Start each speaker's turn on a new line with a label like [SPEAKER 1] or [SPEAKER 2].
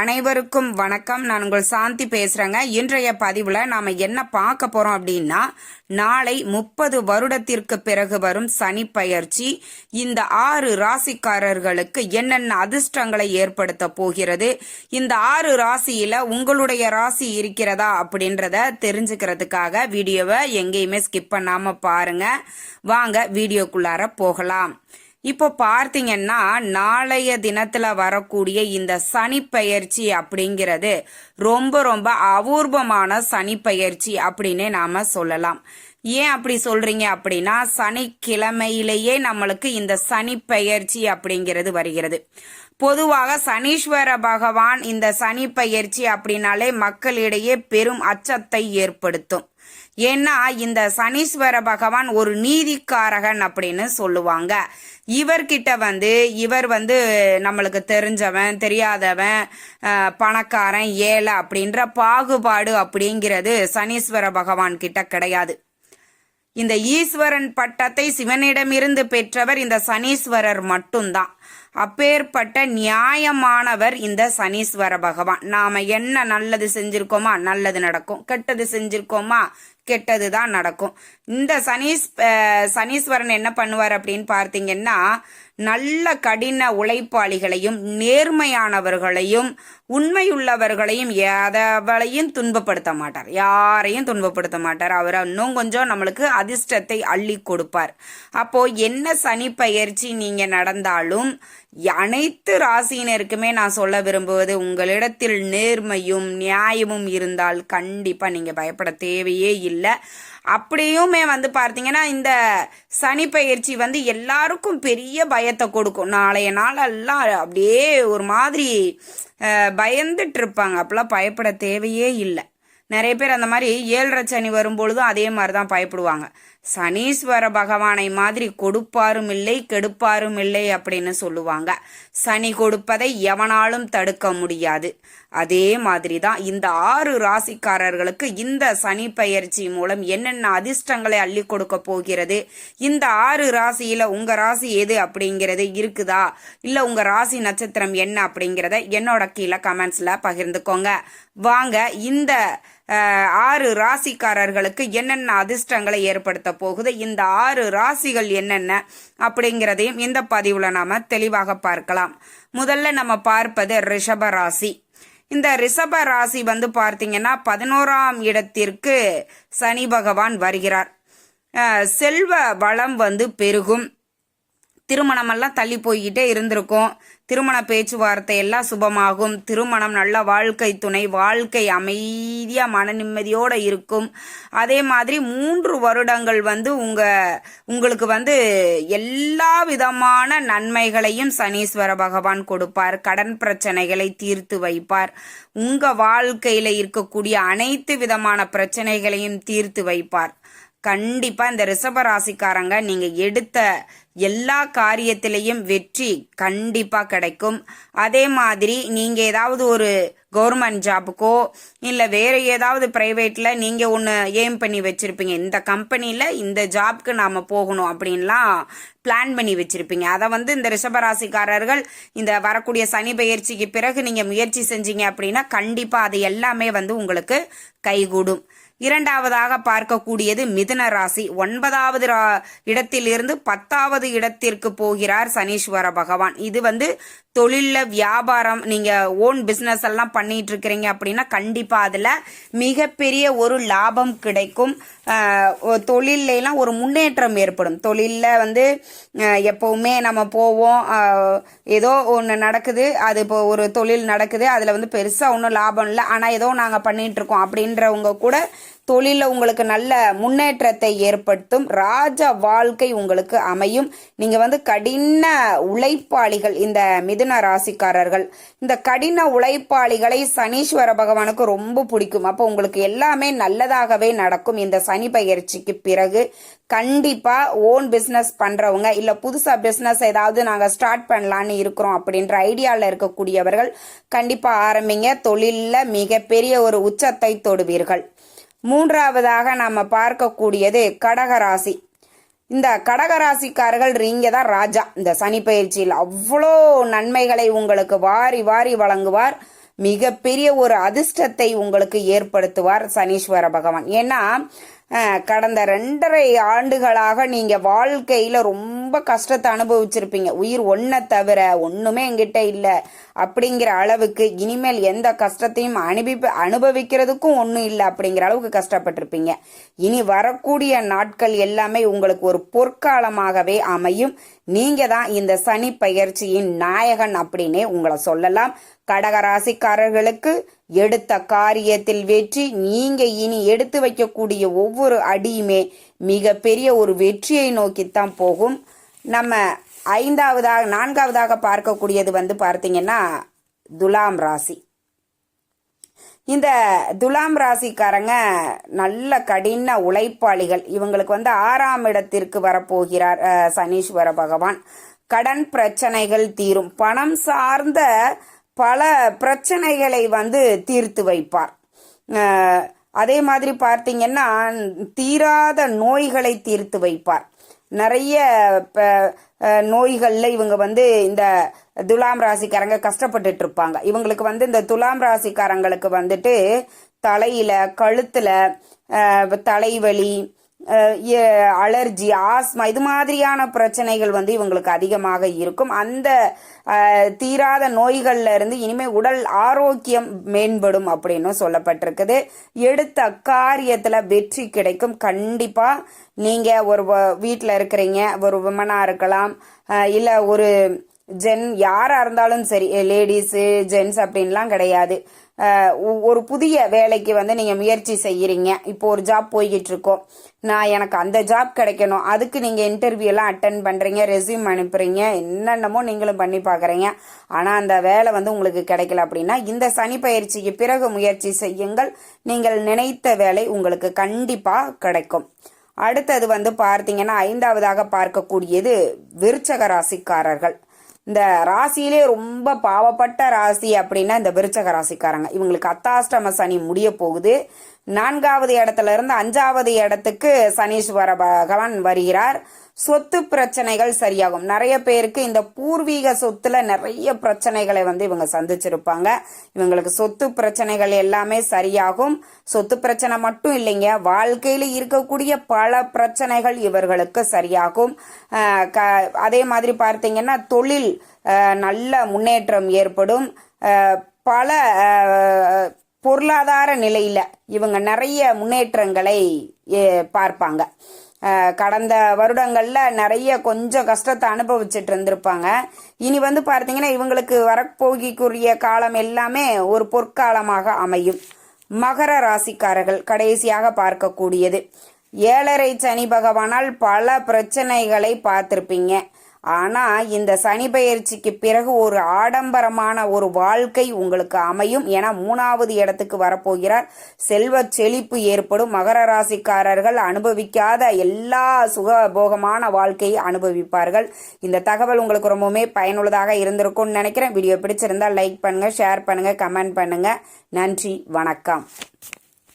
[SPEAKER 1] அனைவருக்கும் வணக்கம். நான் உங்கள் சாந்தி பேசுகிறேங்க இன்றைய பதிவில் நாம் என்ன பார்க்க போகிறோம் அப்படின்னா நாளை முப்பது வருடத்திற்கு பிறகு வரும் சனி பயிற்சி. இந்த ஆறு ராசிக்காரர்களுக்கு என்னென்ன அதிர்ஷ்டங்களை ஏற்படுத்த போகிறது? இந்த ஆறு ராசியில் உங்களுடைய ராசி இருக்கிறதா அப்படின்றத தெரிஞ்சுக்கிறதுக்காக வீடியோவை எங்கேயுமே ஸ்கிப் பண்ணாமல் பாருங்கள் வாங்க வீடியோக்குள்ளார போகலாம். இப்போ பார்த்தீங்கன்னா நாளைய தினத்துல வரக்கூடிய இந்த சனி பயிற்சி அப்படிங்கிறது ரொம்ப ரொம்ப அபூர்வமான சனி பயிற்சி அப்படின்னே நாம சொல்லலாம். ஏன் அப்படி சொல்றீங்க அப்படின்னா சனிக்கிழமையிலேயே நம்மளுக்கு இந்த சனி பெயர்ச்சி அப்படிங்கிறது வருகிறது. பொதுவாக சனீஸ்வர பகவான் இந்த சனி பெயர்ச்சி அப்படின்னாலே மக்களிடையே பெரும் அச்சத்தை ஏற்படுத்தும். ஏன்னா இந்த சனீஸ்வர பகவான் ஒரு நீதிக்காரகன் அப்படின்னு சொல்லுவாங்க. இவர்கிட்ட வந்து இவர் வந்து நம்மளுக்கு தெரிஞ்சவன் தெரியாதவன் பணக்காரன் ஏழை அப்படின்ற பாகுபாடு அப்படிங்கிறது சனீஸ்வர பகவான் கிட்ட கிடையாது. இந்த ஈஸ்வரன் பட்டத்தை சிவனிடமிருந்து பெற்றவர் இந்த சனீஸ்வரர் மட்டும்தான். அப்பேற்பட்ட நியாயமானவர் இந்த சனீஸ்வர பகவான். நாம என்ன நல்லது செஞ்சிருக்கோமா நல்லது நடக்கும். கெட்டது செஞ்சிருக்கோமா கெட்டது தான் நடக்கும். இந்த சனீஸ் சனீஸ்வரன் என்ன பண்ணுவார் அப்படின்னு பார்த்தீங்கன்னா நல்ல கடின உழைப்பாளிகளையும் நேர்மையானவர்களையும் உண்மையுள்ளவர்களையும் எதவளையும் துன்பப்படுத்த மாட்டார். யாரையும் துன்பப்படுத்த மாட்டார். அவர் இன்னும் கொஞ்சம் நம்மளுக்கு அதிர்ஷ்டத்தை அள்ளி கொடுப்பார். அப்போ என்ன சனி பயிற்சி நீங்க நடந்தாலும் அனைத்து ராசியினருக்குமே நான் சொல்ல விரும்புவது உங்களிடத்தில் நேர்மையும் நியாயமும் இருந்தால் கண்டிப்பா நீங்க பயப்பட தேவையே இல்லை. அப்படியுமே வந்து பார்த்தீங்கன்னா இந்த சனி பயிற்சி வந்து எல்லாருக்கும் பெரிய பயத்தை கொடுக்கும். நாளைய நாளெல்லாம் அப்படியே ஒரு மாதிரி பயந்துட்டு இருப்பாங்க அப்பெல்லாம் பயப்பட தேவையே இல்லை. நிறைய பேர் அந்த மாதிரி ஏழரை சனி வரும்பொழுதும் அதே மாதிரி தான் பயப்படுவாங்க. சனீஸ்வர பகவானை மாதிரி கொடுப்பாரும் இல்லை கெடுப்பாரும் இல்லை அப்படின்னு சொல்லுவாங்க. சனி கொடுப்பதை எவனாலும் தடுக்க முடியாது. அதே மாதிரி தான் இந்த ஆறு ராசிக்காரர்களுக்கு இந்த சனி பயிற்சி மூலம் என்னென்ன அதிர்ஷ்டங்களை அள்ளி கொடுக்க போகிறது? இந்த ஆறு ராசியில உங்க ராசி எது அப்படிங்கிறது இருக்குதா? இல்ல உங்க ராசி நட்சத்திரம் என்ன அப்படிங்கிறத என்னோட கீழே கமெண்ட்ஸ்ல பகிர்ந்துக்கோங்க. வாங்க இந்த ஆறு ராசிக்காரர்களுக்கு என்னென்ன அதிர்ஷ்டங்களை ஏற்படுத்த போகுது இந்த ஆறு ராசிகள் என்னென்ன அப்படிங்கிறதையும் இந்த பதிவுல நாம தெளிவாக பார்க்கலாம். முதல்ல நம்ம பார்ப்பது ரிஷப ராசி. இந்த ரிஷப ராசி வந்து பார்த்தீங்கன்னா பதினோராம் இடத்திற்கு சனி பகவான் வருகிறார். செல்வ வளம் வந்து பெருகும். திருமணமெல்லாம் தள்ளி போய்கிட்டே இருந்திருக்கும். திருமண பேச்சுவார்த்தை எல்லாம் சுபமாகும். திருமணம் நல்ல வாழ்க்கை துணை வாழ்க்கை அமைதியாக மன நிம்மதியோடு இருக்கும். அதே மாதிரி மூன்று வருடங்கள் வந்து உங்கள் உங்களுக்கு வந்து எல்லா விதமான நன்மைகளையும் சனீஸ்வர பகவான் கொடுப்பார். கடன் பிரச்சனைகளை தீர்த்து வைப்பார். உங்கள் வாழ்க்கையில் இருக்கக்கூடிய அனைத்து விதமான பிரச்சனைகளையும் தீர்த்து வைப்பார். கண்டிப்பா இந்த ரிஷப ராசிக்காரங்க நீங்க எடுத்த எல்லா காரியத்திலையும் வெற்றி கண்டிப்பா கிடைக்கும். அதே மாதிரி நீங்க ஏதாவது ஒரு கவர்மெண்ட் ஜாபுக்கோ இல்ல வேற ஏதாவது பிரைவேட்ல நீங்க ஒன்று ஏம் பண்ணி வச்சிருப்பீங்க. இந்த கம்பெனில இந்த ஜாப்க்கு நாம போகணும் அப்படின்லாம் பிளான் பண்ணி வச்சிருப்பீங்க. அதை வந்து இந்த ரிஷபராசிக்காரர்கள் இந்த வரக்கூடிய சனி பயிற்சிக்கு பிறகு நீங்க முயற்சி செஞ்சீங்க அப்படின்னா கண்டிப்பா அது எல்லாமே வந்து உங்களுக்கு கைகூடும். இரண்டாவதாக பார்க்கக்கூடியது மிதுன ராசி. ஒன்பதாவது ரா- இடத்திலிருந்து பத்தாவது இடத்திற்கு போகிறார் சனீஸ்வர பகவான். இது வந்து தொழிலில் வியாபாரம் நீங்கள் ஓன் பிஸ்னஸ் எல்லாம் பண்ணிட்டு இருக்கிறீங்க அப்படின்னா கண்டிப்பாக அதில் மிகப்பெரிய ஒரு லாபம் கிடைக்கும். தொழிலெலாம் ஒரு முன்னேற்றம் ஏற்படும். தொழிலில் வந்து எப்போவுமே நம்ம போவோம். ஏதோ ஒன்று நடக்குது அது இப்போ ஒரு தொழில் நடக்குது அதில் வந்து பெருசாக ஒன்றும் லாபம் இல்லை. ஆனால் ஏதோ நாங்கள் பண்ணிகிட்ருக்கோம் அப்படின்றவங்க கூட தொழிலில் உங்களுக்கு நல்ல முன்னேற்றத்தை ஏற்படுத்தும். ராஜ வாழ்க்கை உங்களுக்கு அமையும். நீங்கள் வந்து கடின உழைப்பாளிகள். இந்த மித மிதுன ராசிக்காரர்கள். இந்த கடின உழைப்பாளிகளை சனீஸ்வர பகவானுக்கு ரொம்ப பிடிக்கும். அப்போ உங்களுக்கு எல்லாமே நல்லதாகவே நடக்கும். இந்த சனி பயிற்சிக்கு பிறகு கண்டிப்பா ஓன் பிசினஸ் பண்றவங்க இல்ல புதுசா பிசினஸ் ஏதாவது நாங்க ஸ்டார்ட் பண்ணலான்னு இருக்கிறோம் அப்படின்ற ஐடியால இருக்கக்கூடியவர்கள் கண்டிப்பா ஆரம்பிங்க. தொழில்ல மிகப்பெரிய ஒரு உச்சத்தை தொடுவீர்கள். மூன்றாவதாக நாம பார்க்கக்கூடியது கடகராசி இந்த கடகராசிக்காரர்கள் நீங்க தான் ராஜா. இந்த சனி பயிற்சியில் அவ்வளோ நன்மைகளை உங்களுக்கு வாரி வாரி வழங்குவார். மிகப்பெரிய ஒரு அதிர்ஷ்டத்தை உங்களுக்கு ஏற்படுத்துவார் சனீஸ்வர பகவான். ஏன்னா கடந்த ரெண்டரை ஆண்டுகளாக நீங்க வாழ்க்கையில ரொம்ப கஷ்டத்தை அனுபவிச்சிருப்பீங்க. உயிர் ஒன்றை தவிர ஒண்ணுமே என்கிட்ட இல்லை. அப்படிங்கிற அளவுக்கு இனிமேல் எந்த கஷ்டத்தையும் அனுபவி அனுபவிக்கிறதுக்கும் ஒன்றும் இல்லை அப்படிங்கிற அளவுக்கு கஷ்டப்பட்டிருப்பீங்க. இனி வரக்கூடிய நாட்கள் எல்லாமே உங்களுக்கு ஒரு பொற்காலமாகவே அமையும். நீங்க தான் இந்த சனி பயிற்சியின் நாயகன் அப்படின்னே உங்களை சொல்லலாம். கடகராசிக்காரர்களுக்கு எடுத்த காரியத்தில் வெற்றி நீங்க இனி எடுத்து வைக்கக்கூடிய ஒவ்வொரு அடியுமே மிகப்பெரிய ஒரு வெற்றியை நோக்கித்தான் போகும். நம்ம ஐந்தாவதாக நான்காவதாக பார்க்கக்கூடியது வந்து பார்த்தீங்கன்னா துலாம் ராசி. இந்த துலாம் ராசிக்காரங்க நல்ல கடின உழைப்பாளிகள். இவங்களுக்கு வந்து ஆறாம் இடத்திற்கு வரப்போகிறார் சனீஸ்வர பகவான். கடன் பிரச்சனைகள் தீரும். பணம் சார்ந்த பல பிரச்சனைகளை வந்து தீர்த்து வைப்பார். அதே மாதிரி பார்த்தீங்கன்னா தீராத நோய்களை தீர்த்து வைப்பார். நிறைய நோய்களில் இவங்க வந்து இந்த துலாம் ராசிக்காரங்க கஷ்டப்பட்டுட்டு இருப்பாங்க இவங்களுக்கு வந்து இந்த துலாம் ராசிக்காரங்களுக்கு வந்துட்டு தலையில கழுத்துல தலைவலி அலர்ஜி ஆஸ்மா இது மாதிரியான பிரச்சனைகள் வந்து இவங்களுக்கு அதிகமாக இருக்கும். அந்த தீராத நோய்கள்ல இருந்து இனிமே உடல் ஆரோக்கியம் மேம்படும் அப்படின்னு சொல்லப்பட்டிருக்குது. எடுத்த காரியத்துல வெற்றி கிடைக்கும். கண்டிப்பா நீங்க ஒரு வ- இருக்கிறீங்க ஒரு விமனா இருக்கலாம் இல்ல ஒரு ஜென் யாரா இருந்தாலும் சரி லேடிஸு ஜென்ஸ் அப்படின்லாம் கிடையாது. ஒரு புதிய வேலைக்கு வந்து நீங்க முயற்சி செய்யறீங்க. இப்போ ஒரு ஜாப் போய்கிட்டு இருக்கோம் நான் எனக்கு அந்த ஜாப் கிடைக்கணும். அதுக்கு நீங்க இன்டர்வியூ எல்லாம் அட்டன் பண்றீங்க ரெஸ்யூம் அனுப்புறீங்க என்னென்னமோ நீங்களும் பண்ணி பாக்குறீங்க. ஆனா அந்த வேலை வந்து உங்களுக்கு கிடைக்கல அப்படின்னா இந்த சனி பயிற்சிக்கு பிறகு முயற்சி செய்யுங்கள். நீங்கள் நினைத்த வேலை உங்களுக்கு கண்டிப்பா கிடைக்கும். அடுத்தது வந்து பார்த்தீங்கன்னா ஐந்தாவதாக பார்க்கக்கூடியது விருச்சக ராசிக்காரர்கள். இந்த ராசியிலே ரொம்ப பாவப்பட்ட ராசி அப்படின்னா இந்த விருச்சக ராசிக்காரங்க. இவங்களுக்கு அத்தாஷ்டம சனி முடிய போகுது. நான்காவது இடத்துல இருந்து அஞ்சாவது இடத்துக்கு சனீஸ்வர பகவான் வருகிறார். சொத்து பிரச்சனைகள் சரியாகும். நிறைய பேருக்கு இந்த பூர்வீக சொத்துல நிறைய பிரச்சனைகளை வந்து இவங்க சந்திச்சிருப்பாங்க. இவங்களுக்கு சொத்து பிரச்சனைகள் எல்லாமே சரியாகும். சொத்து பிரச்சனை மட்டும் இல்லைங்க. வாழ்க்கையில இருக்கக்கூடிய பல பிரச்சனைகள் இவர்களுக்கு சரியாகும். க- அதே மாதிரி பார்த்தீங்கன்னா தொழில் நல்ல முன்னேற்றம் ஏற்படும். பல பொருளாதார நிலையில இவங்க நிறைய முன்னேற்றங்களை ஏ- பார்ப்பாங்க. கடந்த வருடங்களில் நிறைய கொஞ்சம் கஷ்டத்தை அனுபவிச்சுட்டு இருந்திருப்பாங்க. இனி வந்து பார்த்தீங்கன்னா இவங்களுக்கு வரப்போகிக்குரிய காலம் எல்லாமே ஒரு பொற்காலமாக அமையும். மகர ராசிக்காரர்கள் கடைசியாக பார்க்கக்கூடியது. ஏழரை சனி பகவானால் பல பிரச்சனைகளை பார்த்துருப்பீங்க. ஆனா இந்த சனி பயிற்சிக்கு பிறகு ஒரு ஆடம்பரமான ஒரு வாழ்க்கை உங்களுக்கு அமையும் என மூணாவது இடத்துக்கு வரப்போகிறார். செல்வ செழிப்பு ஏற்படும். மகர ராசிக்காரர்கள் அனுபவிக்காத எல்லா சுகபோகமான வாழ்க்கையை அனுபவிப்பார்கள். இந்த தகவல் உங்களுக்கு ரொம்பவுமே பயனுள்ளதாக இருந்திருக்கும்னு நினைக்கிறேன். வீடியோ பிடிச்சிருந்தா லைக் பண்ணுங்க ஷேர் பண்ணுங்க கமெண்ட் பண்ணுங்க. நன்றி வணக்கம்.